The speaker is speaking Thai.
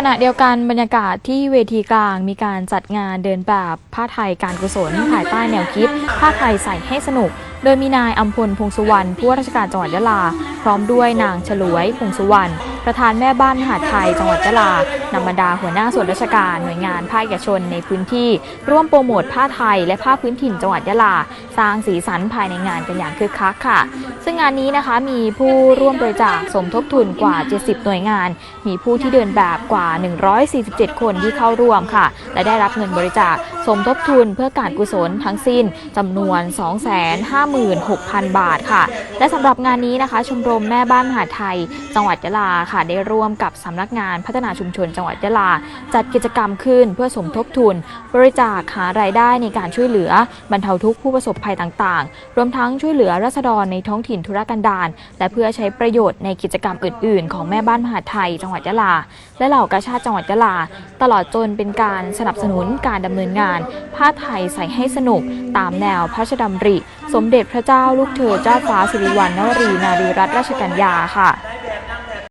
ขณะเดียวกันบรรยากาศที่เวทีกลางมีการจัดงานเดินแบบผ้าไทยการกุศลภายใต้แนวคิดผ้าไทยใส่ให้สนุก โดยมีนายอัมพลพงสุวรรณผู้ว่าราชการจังหวัดยะลา พร้อมด้วยนางฉลวยพงสุวรรณประธานแม่บ้านมหาดไทยจังหวัดยะลานำบรรดาหัวหน้าส่วนราชการหน่วยงานภาคเอกชนในพื้นที่ ร่วมโปรโมทผ้าไทยและผ้าพื้นถิ่นจังหวัดยะลา สร้างสีสันภายในงานกันอย่างคึกคักค่ะ ซึ่งงานนี้นะคะมีผู้ร่วมบริจาคสมทบทุนกว่า 70 หน่วยงาน มีผู้ที่เดินแบบกว่า 147 คนที่เข้าร่วมค่ะ และได้รับเงินบริจาคสมทบทุนเพื่อการกุศลทั้งสิ้นจำนวน 256,000 บาทค่ะ และสำหรับงานนี้นะคะ ชมรมแม่บ้านมหาดไทย จังหวัดยะลาค่ะ ได้ร่วมกับสำนักงานพัฒนาชุมชนจังหวัดยะลา จัดกิจกรรมขึ้นเพื่อสมทบทุน บริจาคหารายได้ในการช่วยเหลือบรรเทาทุกข์ผู้ประสบภัยต่างๆ รวมทั้งช่วยเหลือราษฎรในท้องถิ่นธุรกันดารและเพื่อใช้ประโยชน์ในกิจกรรมอื่น ๆ ของแม่บ้านมหาไทย จังหวัดยะลา และเหล่ากาชาติจังหวัดยะลา ตลอดจนเป็นการสนับสนุนการดำเนินงาน ผ้าไทยใส่ให้สนุก ตามแนวพระราชดำริ สมเด็จพระเจ้าลูกเธอเจ้าฟ้าสิริวัณณวรีนารีรัตนราชกัญญาค่ะ